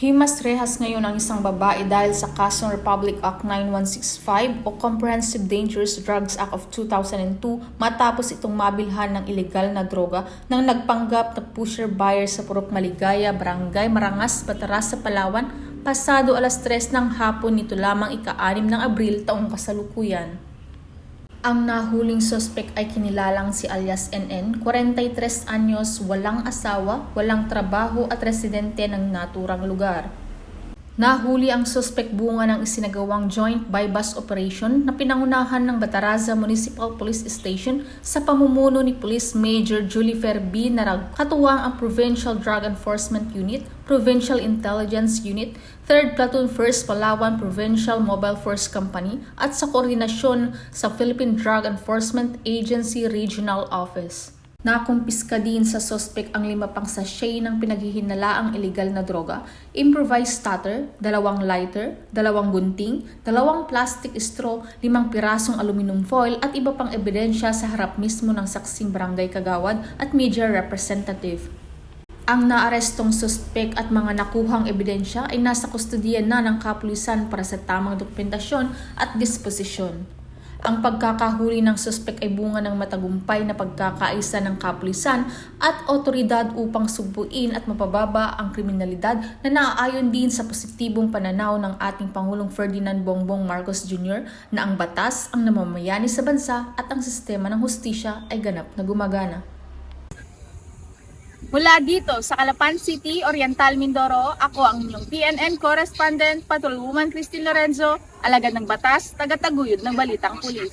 Himas rehas ngayon ang isang babae dahil sa kasong Republic Act 9165 o Comprehensive Dangerous Drugs Act of 2002 matapos itong mabilhan ng ilegal na droga ng nagpanggap na pusher buyer sa Purok Maligaya, Barangay Marangas, Bataras sa Palawan pasado alas 3 ng hapon nito lamang ika-6 ng Abril taong kasalukuyan. Ang nahuling suspect ay kinilalang si alias NN, 43 anyos, walang asawa, walang trabaho at residente ng naturang lugar. Nahuli ang suspect bunga ng isinagawang joint bypass operation na pinangunahan ng Bataraza Municipal Police Station sa pamumuno ni Police Major Julifer B. Narag, katuwang ang Provincial Drug Enforcement Unit, Provincial Intelligence Unit, 3rd Platoon 1st Palawan Provincial Mobile Force Company at sa koordinasyon sa Philippine Drug Enforcement Agency Regional Office. Nakumpiska din sa sospek ang lima pang sachet ng pinaghihinalaang illegal na droga, improvised starter, dalawang lighter, dalawang gunting, dalawang plastic straw, limang pirasong aluminum foil at iba pang ebidensya sa harap mismo ng saksing barangay kagawad at media representative. Ang naarestong suspek at mga nakuhang ebidensya ay nasa kustodiyan na ng kapulisan para sa tamang dokumentasyon at disposisyon. Ang pagkakahuli ng suspek ay bunga ng matagumpay na pagkakaisa ng kapulisan at otoridad upang sugpuin at mapababa ang kriminalidad na naaayon din sa positibong pananaw ng ating Pangulong Ferdinand Bongbong Marcos Jr. na ang batas ang namamayani sa bansa at ang sistema ng hustisya ay ganap na gumagana. Mula dito sa Calapan City, Oriental Mindoro, ako ang inyong PNN correspondent, Patrolwoman Christine Lorenzo, alagad ng batas, taga-taguyod ng Balitang Pulis.